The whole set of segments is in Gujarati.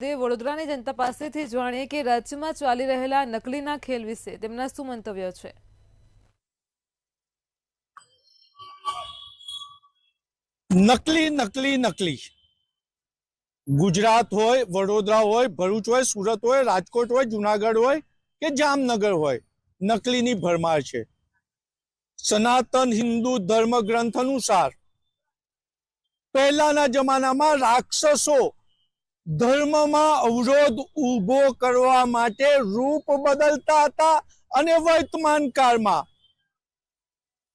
તે વડોદરાની જનતા પાસેથી જાણીએ કે રાજ્યમાં ચાલી રહેલા નકલીના ખેલ વિશે તેમના શું મંતવ્ય છે. નકલી નકલી નકલી. ગુજરાત હોય, વડોદરા હોય, ભરૂચ હોય, સુરત હોય, રાજકોટ હોય, જુનાગઢ હોય કે જામનગર હોય, નકલીની ભરમાર છે. સનાતન હિન્દુ ધર્મ ગ્રંથ અનુસાર પહેલાના જમાનામાં રાક્ષસો ધર્મમાં અવરોધ ઊભો કરવા માટે રૂપ બદલતા હતા અને વર્તમાન કાળમાં.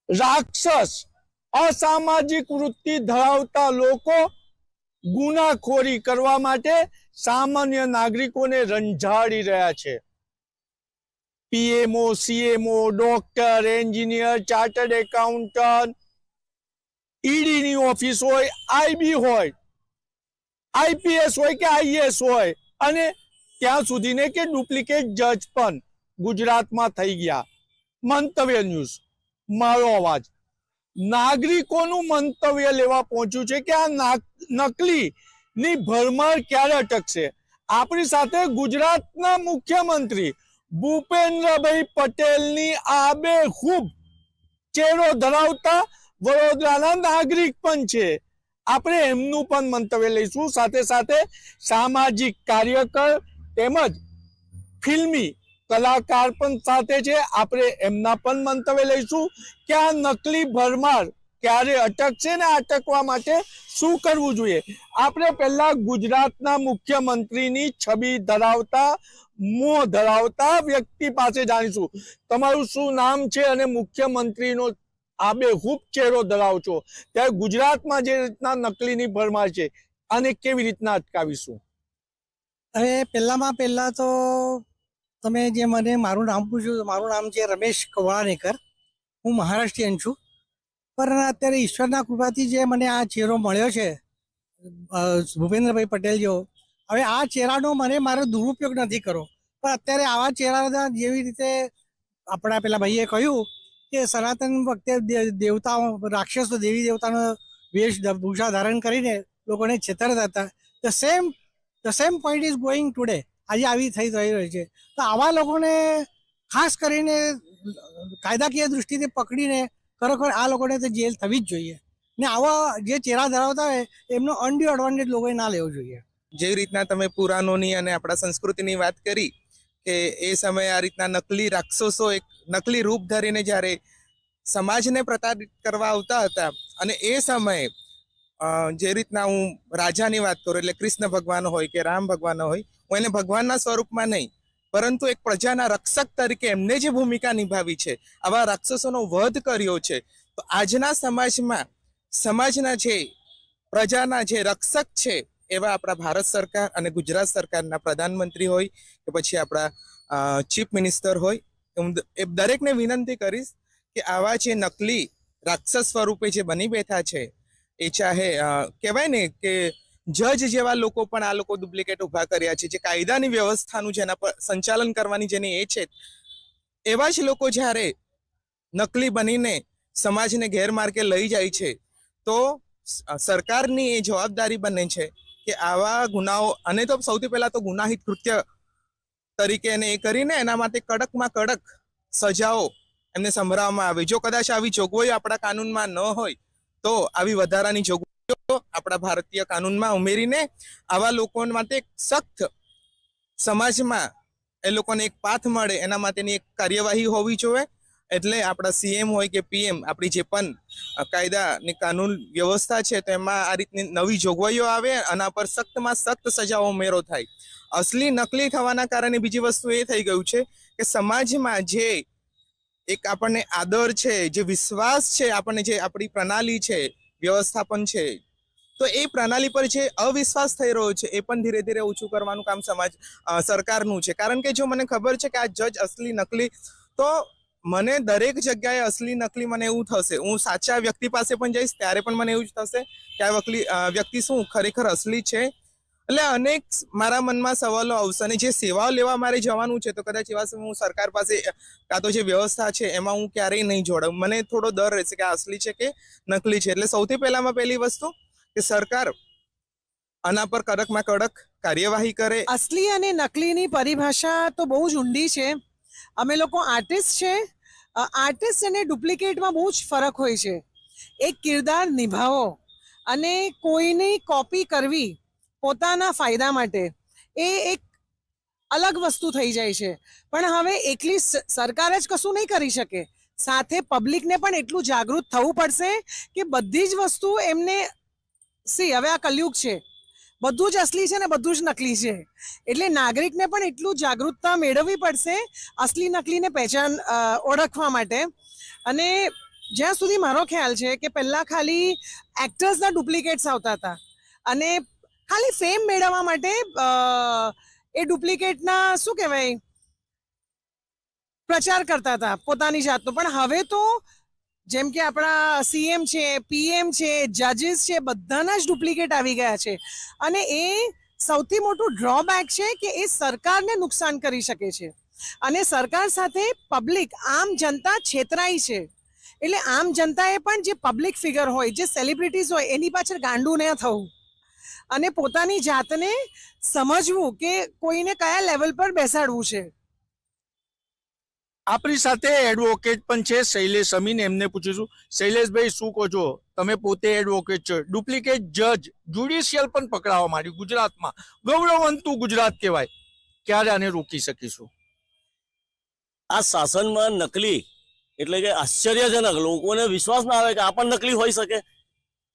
રાક્ષસ, અસામાજિક વૃત્તિ ધરાવતા લોકો ગુનાખોરી કરવા માટે સામાન્ય નાગરિકોને રંજાડી રહ્યા છે. PMO, CMO, doctor, engineer, chartered accountant, ઈડીની office હોય, આઈબી હોય આઈપીએસ હોય કે આઈએસ હોય, અને ત્યાં સુધીને કે ડુપ્લિકેટ જજ પણ ગુજરાતમાં થઈ ગયા. મંતવ્ય ન્યૂઝ. મારો અવાજ. નાગરિકોનું મંતવ્ય લેવા પહોંચ્યું છે કે આ નાક- નકલી ની ભરમાર ક્યારે અટકશે? આપણી સાથે ગુજરાતના મુખ્યમંત્રી ભૂપેન્દ્રભાઈ પટેલની આબે ખૂબ ચહેરો ધરાવતા વડોદરાના નાગરિક પણ છે. આપણે એમનું પણ મંતવ્ય લઈશું. સાથે સાથે સામાજિક કાર્યકર તેમજ ફિલ્મી કલાકાર પણ સાથે છે. આપણે એમના પણ મંતવ્ય લઈશું. કે આ નકલી ભરમાર ક્યારે અટકશે ને અટકવા માટે શું કરવું જોઈએ? આપણે પહેલા ગુજરાતના મુખ્યમંત્રીની છબી ધરાવતા, મોં ધરાવતા વ્યક્તિ પાસે જાણીશું. તમારું શું નામ છે અને મુખ્યમંત્રીનો આબેહૂબ ચહેરો ધરાવો છો. ત્યારે ગુજરાતમાં જે રીતના નકલીની ભરમાર છે, આને કેવી રીતના અટકાવીશું? હવે પહેલામાં પહેલા તો તમે જે મને મારું નામ પૂછ્યું મારું નામ છે રમેશ કવાણેકર. હું મહારાષ્ટ્રીયન છું. પણ અત્યારે ઈશ્વરના કૃપાથી જે મને આ ચહેરો મળ્યો છે ભૂપેન્દ્રભાઈ પટેલ જેવો, હવે આ ચહેરાનો મને મારો દુરુપયોગ નથી કરવો પણ અત્યારે આવા ચહેરાના જેવી રીતે આપણા પેલા ભાઈએ કહ્યું કે સનાતન વખતે દેવતાઓ, રાક્ષસો, દેવી દેવતાનો વેશ ભૂષા ધારણ કરીને લોકોને છેતરતા હતા the same the same point is going today આજે આવી થઈ થઈ રહી છે. તો આવા લોકોને ખાસ કરીને કાયદાકીય દૃષ્ટિથી પકડીને ખરેખર આ લોકોને તો જેલ થવી જ જોઈએ. ને આવા જે ચહેરા ધરાવતા હોય, એમનો અનડ્યુ એડવાન્ટેજ લોકોએ ના લેવો જોઈએ. જેવી રીતના તમે પુરાણોની અને આપણા સંસ્કૃતિની વાત કરી કે એ સમયે આ રીતના નકલી રાક્ષસો એક નકલી રૂપ ધરીને જ્યારે સમાજને પ્રતાડિત કરવા આવતા હતા અને એ સમયે જે રીતના હું રાજાની વાત કરું એટલે કૃષ્ણ ભગવાન હોય કે રામ ભગવાન હોય, હું એને ભગવાનના સ્વરૂપમાં નહીં, પરંતુ એક પ્રજાના રક્ષક તરીકે એમને જે ભૂમિકા નિભાવી છે. આવા રાક્ષસોનો વધ કર્યો છે. તો આજના સમાજમાં, સમાજના જે પ્રજાના જે રક્ષક છે, એવા આપણા ભારત સરકાર અને ગુજરાત સરકારના પ્રધાનમંત્રી હોય કે પછી આપણા ચીફ મિનિસ્ટર હોય હું દરેકને વિનંતી કરીશ કે આવા જે નકલી રાક્ષસ સ્વરૂપે જે બની બેઠા છે, એ ચાહે કહેવાય ને કે જજ જેવા લોકો પણ આ લોકો ડુપ્લિકેટ ઊભા કર્યા છે, જે કાયદાની વ્યવસ્થાનું જેના પર સંચાલન કરવાની જેની એ છે, એવા જ લોકો જ્યારે નકલી બનીને સમાજને ગેરમાર્ગે લઈ જાય છે, તો સરકારની એ જવાબદારી બને છે કે આવા ગુનાઓ, અને તો સૌથી પહેલા તો ગુનાહિત કૃત્ય તરીકે એને એ કરીને એના માટે કડકમાં કડક સજાઓ એમને સંભળાવવામાં આવે. જો કદાચ આવી જોગવાઈઓ આપણા કાનૂનમાં ન હોય, તો આવી વધારાની જોગવાઈઓ આપણા ભારતીય કાનૂનમાં ઉમેરીને આવા લોકો માટે સખ્ત સમાજમાં એ લોકોને એક પાથ મળે, એના માટેની એક કાર્યવાહી હોવી જોઈએ. એટલે આપણા સીએમ હોય કે પીએમ આપણી જે પણ કાયદાની કાનૂન વ્યવસ્થા છે, તો એમાં આ રીતની નવી જોગવાઈઓ આવે આના પર સખ્તમાં સખ્ત સજાઓ ઉમેરો થાય. અસલી નકલી થવાના કારણે બીજી વસ્તુ એ થઈ ગયું છે કે સમાજમાં જે એક આપણને આદર છે, જે વિશ્વાસ છે, આપણને જે આપણી પ્રણાલી છે, વ્યવસ્થાપન છે, તો એ પ્રણાલી પર જે અવિશ્વાસ થઈ રહ્યો છે, એ પણ ધીરે ધીરે ઓછું કરવાનું કામ સમાજ સરકારનું છે. કારણ કે જો મને ખબર છે કે આ જજ અસલી નકલી, તો મને દરેક જગ્યાએ અસલી નકલી મને એવું થશે. હું સાચા વ્યક્તિ પાસે પણ જઈશ, ત્યારે પણ મને એવું જ થશે કે આ વકલી વ્યક્તિ શું ખરેખર અસલી છે? એટલે અનેક મારા મનમાં સવાલો આવશે અને જે સેવાઓ લેવા મારે જવાનું છે, તો કદાચ એવા સમયે હું સરકાર પાસે કાં તો જે વ્યવસ્થા છે, એમાં હું ક્યારેય નહીં જોડાઉં. મને થોડો ડર રહેશે કે અસલી છે કે નકલી છે. એટલે સૌથી પહેલામાં પહેલી વસ્તુ કે સરકાર આના પર કડકમાં કડક કાર્યવાહી કરે. અસલી અને નકલીની પરિભાષા તો બહુ જ ઊંડી છે. અમે લોકો આર્ટિસ્ટ છે. આર્ટિસ્ટ અને ડુપ્લિકેટમાં બહુ જ ફરક હોય છે. એક કિરદાર નિભાવો અને કોઈની કોપી કરવી પોતાના ફાયદા માટે એ એક અલગ વસ્તુ થઈ જાય છે. પણ હવે એકલી સરકાર જ કશું નહીં કરી શકે. સાથે પબ્લિકને પણ એટલું જાગૃત થવું પડશે કે બધી જ વસ્તુ એમને સી, હવે આ કલયુગ છે. બધું જ અસલી છે ને બધું જ નકલી છે. એટલે નાગરિકને પણ એટલું જાગૃતતા મેળવવી પડશે અસલી નકલીને પહેચાન ઓળખવા માટે. અને જ્યાં સુધી મારો ખ્યાલ છે કે પહેલાં ખાલી એક્ટર્સના ડુપ્લિકેટ્સ આવતા હતા. અને ખાલી ફેમ મેળવવા માટે એ ડુપ્લિકેટના શું કહેવાય, પ્રચાર કરતા હતા પોતાની જાતનો. પણ હવે તો જેમ કે આપણા સીએમ છે પીએમ છે જજીસ છે, બધાના જ ડુપ્લિકેટ આવી ગયા છે. અને એ સૌથી મોટું ડ્રોબેક છે કે એ સરકારને નુકસાન કરી શકે છે. અને સરકાર સાથે પબ્લિક આમ જનતા છેતરાઈ છે. એટલે આમ જનતાએ પણ જે પબ્લિક ફિગર હોય, જે સેલિબ્રિટીઝ હોય, એની પાછળ ગાંડું ન થવું. અને પોતાની જાતને સમજવું કે કોઈને કયા લેવલ પર બેસાડવું છે. આપણી સાથે એડવોકેટ પણ છે શૈલેષ અમીન એમને પૂછીશું શૈલેષભાઈ શું કહો છો? તમે પોતે એડવોકેટ છો. ડુપ્લિકેટ જજ જ્યુડિશિયલ પણ પકડાવવા માંડ્યું ગુજરાતમાં. ગૌરવંતું ગુજરાત કહેવાય. ક્યારે આને રોકી શકીશું? આ શાસનમાં નકલી એટલે કે આશ્ચર્યજનક. લોકોને વિશ્વાસ ના આવે કે આ પણ નકલી હોઈ શકે.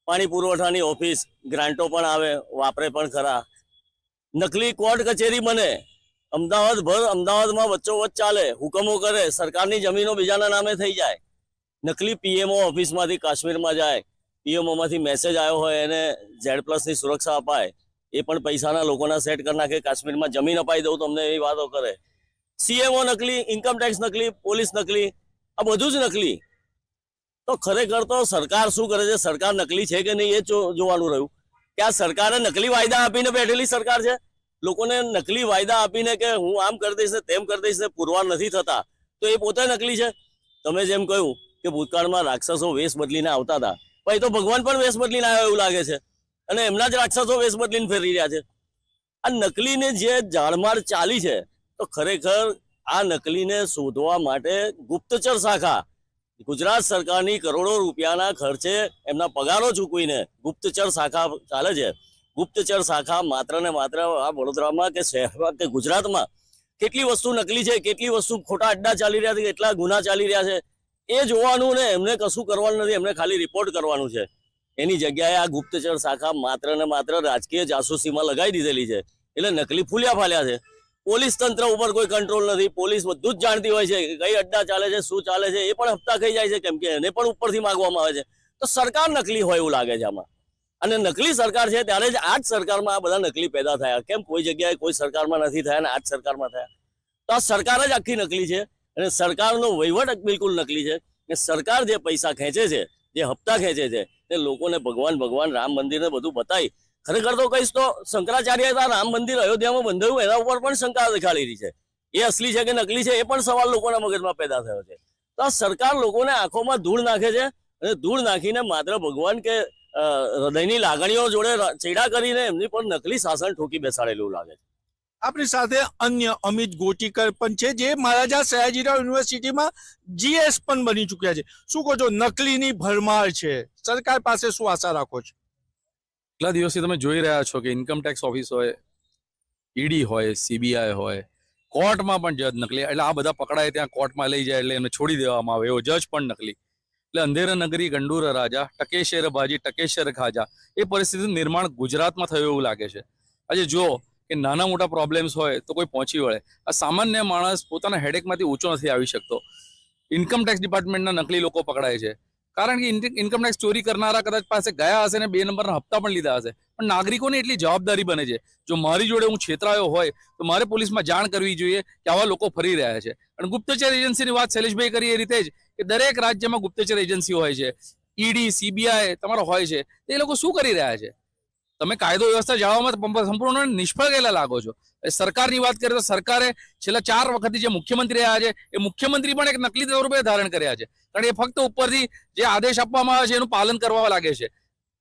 પાણી પુરવઠાની ઓફિસ, ગ્રાન્ટો પણ આવે, વાપરે પણ ખરા. નકલી કોર્ટ કચેરી બને. અમદાવાદ ભર અમદાવાદમાં વચ્ચો વચ્ચ ચાલે, હુકમો કરે, સરકારની જમીનો બીજાના નામે થઈ જાય. નકલી પીએમઓ ઓફિસમાંથી કાશ્મીરમાં જાય પીએમઓ માંથી મેસેજ આવ્યો હોય એને ઝેડ પ્લસની સુરક્ષા અપાય, એ પણ પૈસાના લોકોના સેટ કરી નાખે, કાશ્મીરમાં જમીન અપાઈ દઉં તમને એવી વાતો કરે. સીએમઓ નકલી ઇન્કમટેક્સ નકલી, પોલીસ નકલી, આ બધું જ નકલી. તો ખરેખર તો સરકાર શું કરે છે? સરકાર નકલી છે કે નહીં એ જોવાનું રહ્યું. કે આ સરકારે નકલી વાયદા આપીને બેઠેલી સરકાર છે? લોકોને નકલી વાયદા આપીને કે હું આમ કરી દઈશ ને તેમ કરી દઈશ ને પુરવાર નથી થતા, તો એ પોતે નકલી છે? તમે જેમ કહ્યું કે ભૂતકાળમાં રાક્ષસો વેશ બદલીને આવતા હતા. પછી તો ભગવાન પણ વેશ બદલીને આવ્યો એવું લાગે છે. અને એમના જ રાક્ષસો વેશ બદલીને ફેરી રહ્યા છે. આ નકલીને જે જાળમાળ ચાલી છે, તો ખરેખર આ નકલીને શોધવા માટે ગુપ્તચર શાખા ગુજરાત સરકારની કરોડો રૂપિયાના ખર્ચે એમના પગારો ચૂકવીને ગુપ્તચર શાખા ચાલે છે. ગુપ્તચર શાખા માત્ર ને માત્ર આ વડોદરામાં કે શહેરમાં કે ગુજરાતમાં કેટલી વસ્તુ નકલી છે, કેટલી વસ્તુ ખોટા અડ્ડા ચાલી રહ્યા છે, કેટલા ગુના ચાલી રહ્યા છે, એ જોવાનું ને એમને કશું કરવાનું નથી, એમને ખાલી રિપોર્ટ કરવાનું છે. એની જગ્યાએ આ ગુપ્તચર શાખા માત્ર ને માત્ર રાજકીય જાસૂસીમાં લગાવી દીધેલી છે. એટલે નકલી ફૂલ્યા ફાલ્યા છે. પોલીસ તંત્ર ઉપર કોઈ કંટ્રોલ નથી. પોલીસ બધું જ જાણતી હોય છે કે કઈ અડ્ડા ચાલે છે, શું ચાલે છે, એ પણ હપ્તા ખાઈ જાય છે કેમ કે એને પણ ઉપરથી માગવામાં આવે છે. તો સરકાર નકલી હોય એવું લાગે છે આમાં. અને નકલી સરકાર છે ત્યારે જ આ જ સરકારમાં આ બધા નકલી પેદા થયા. કેમ કોઈ જગ્યાએ કોઈ સરકારમાં નથી થયા અને આ જ સરકારમાં થયા. તો આ સરકાર જ આખી નકલી છે અને સરકારનો વહીવટ બિલકુલ નકલી છે કે સરકાર જે પૈસા ખેંચે છે, જે હપ્તા ખેંચે છે, તે લોકોને ભગવાન ભગવાન રામ મંદિરને બધું બતાવી ખરેખર તો કહીશ તો શંકરાચાર્ય રામ મંદિર અયોધ્યામાં બંધાયું, એના ઉપર પણ શંકા દેખાડી છે. એ અસલી છે કે નકલી છે એ પણ સવાલ લોકોના મગજમાં પેદા થયો છે. તો આ સરકાર લોકોને આંખોમાં ધૂળ નાખે છે અને ધૂળ નાખીને માત્ર ભગવાન કે હૃદયની લાગણીઓ જોડે ચેડા કરીને એમની પર નકલી શાસન ઠોકી બેસાડેલું લાગે છે. આપણી સાથે અન્ય અમિત ગોટીકર પણ છે, જે મહારાજા સયાજીરાવ યુનિવર્સિટીમાં જીએસ પણ બની ચૂક્યા છે. શું કહો છો? નકલીની ભરમાર છે. સરકાર પાસે શું આશા રાખો છો? કેટલા દિવસથી તમે જોઈ રહ્યા છો કે ઇન્કમ ટેક્સ ઓફિસ હોય ઈડી હોય સીબીઆઈ હોય કોર્ટમાં પણ જજ નકલી, એટલે આ બધા પકડાય ત્યાં કોર્ટમાં લઈ જાય એટલે એમને છોડી દેવામાં આવે, એવો જજ પણ નકલી. એટલે અંધેર નગરી ગંડુર રાજા, ટકેશેર ભાજી ટકેશેર ખાજા, એ પરિસ્થિતિનું નિર્માણ ગુજરાતમાં થયું એવું લાગે છે. આજે જો કે નાના મોટા પ્રોબ્લેમ્સ હોય તો કોઈ પહોંચી વળે. આ સામાન્ય માણસ પોતાના હેડેકમાંથી ઊંચો નથી આવી શકતો. ઇન્કમ ટેક્સ ડિપાર્ટમેન્ટના નકલી લોકો પકડાય છે. કારણ કે ઇન્કમ ટેક્સ ચોરી કરનારા કદાચ પાસે ગયા હશે ને બે નંબરના હપ્તા પણ લીધા હશે. પણ નાગરિકોને એટલી જવાબદારી બને છે. જો મારી જોડે હું છેતરાયો હોય, તો મારે પોલીસમાં જાણ કરવી જોઈએ કે આવા લોકો ફરી રહ્યા છે. અને ગુપ્તચર એજન્સીની વાત શૈલેષભાઈ કરી એ રીતે જ કે દરેક રાજ્યમાં ગુપ્તચર એજન્સી હોય છે. ઈડી, સીબીઆઈ તમારો હોય છે. તે લોકો શું કરી રહ્યા છે? તમે કાયદો વ્યવસ્થા જાળવવામાં સંપૂર્ણ નિષ્ફળ ગયેલા લાગો છો. સરકારની વાત કરીએ તો સરકારે છેલ્લા ચાર વખતથી જે મુખ્યમંત્રી રહ્યા છે, એ મુખ્યમંત્રી પણ એક નકલી સ્વરૂપે ધારણ કર્યા છે. કારણ એ ફક્ત ઉપરથી જે આદેશ આપવામાં આવે છે, એનું પાલન કરવા લાગે છે.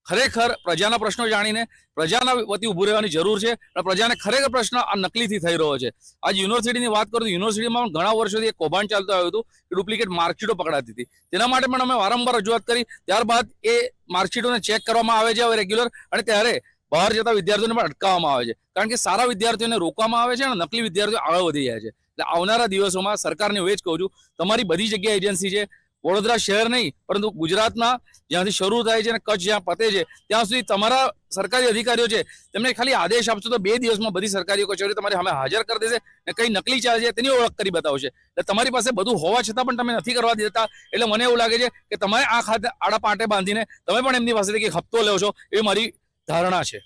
ખરેખર પ્રજાના પ્રશ્નો જાણીને પ્રજાના વતી ઉભું રહેવાની જરૂર છે. અને પ્રજાને ખરેખર પ્રશ્ન આ નકલીથી થઈ રહ્યો છે. આજ યુનિવર્સિટીની વાત કરું તો યુનિવર્સિટીમાં ઘણા વર્ષોથી એક કૌભાંડ ચાલતું આવ્યું હતું કે ડુપ્લિકેટ માર્કશીટો પકડાતી હતી. તેના માટે પણ અમે વારંવાર રજૂઆત કરી. ત્યારબાદ એ માર્કશીટોને ચેક કરવામાં આવે છે હવે રેગ્યુલર અને ત્યારે બહાર જતા વિદ્યાર્થીઓને પણ અટકાવવામાં આવે છે. કારણ કે સારા વિદ્યાર્થીઓને રોકવામાં આવે છે અને નકલી વિદ્યાર્થીઓ આગળ વધી જાય છે. એટલે આવનારા દિવસોમાં સરકારને હું એ જ કહું છું, તમારી બધી જગ્યાએ એજન્સી છે વડોદરા શહેર નહીં, પરંતુ ગુજરાતના જ્યાંથી શરૂ થાય છે અને કચ્છ જ્યાં પતે છે, ત્યાં સુધી તમારા સરકારી અધિકારીઓ છે, તેમને ખાલી આદેશ આપશો તો બે દિવસમાં બધી સરકારી કચેરીઓ તમારી અમે હાજર કરી દેશે અને કઈ નકલી ચાલે છે તેની ઓળખ કરી બતાવશે. એટલે તમારી પાસે બધું હોવા છતાં પણ તમે નથી કરવા દેતા, એટલે મને એવું લાગે છે કે તમે આ ખાતે આડા પાટે બાંધીને તમે પણ એમની પાસેથી કંઈક હપ્તો લેવો છો એ મારી ધારણા છે.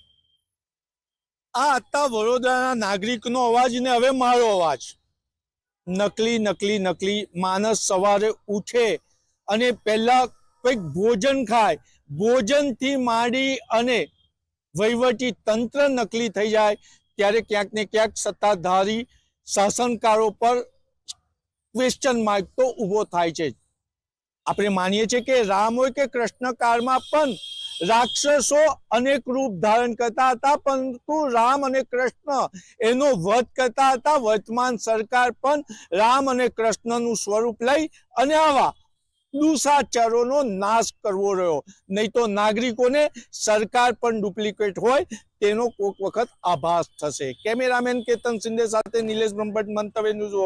આ હતા વડોદરાના નાગરિકનો અવાજ ને હવે મારો અવાજ. નકલી નકલી નકલી માણસ સવારે ઉઠે અને પહેલા કંઈક ભોજન ખાય. ભોજનથી માંડી અને વહીવટી તંત્ર નકલી થઈ જાય, ત્યારે ક્યાંક ને ક્યાંક સત્તાધારી શાસનકારો પર ક્વેશ્ચન માર્ક તો ઊભો થાય છે. આપણે માનીએ છીએ કે રામ હોય કે કૃષ્ણ કાળમાં પણ રાક્ષસો અનેક રૂપ ધારણ કરતા હતા, પરંતુ રામ અને કૃષ્ણ એનો વધ કરતા હતા. વર્તમાન સરકાર પણ રામ અને કૃષ્ણનું સ્વરૂપ લઈ અને આવા દુસાચારોનો નાશ કરવો રહ્યો. નહીં તો નાગરિકોને સરકાર પણ ડુપ્લિકેટ હોય, તેનો કોઈક વખત આભાસ થશે. કેમેરામેન કેતન શિંદે સાથે નિલેશ બ્રહ્મભટ્ટ, મંતવ્ય ન્યૂઝ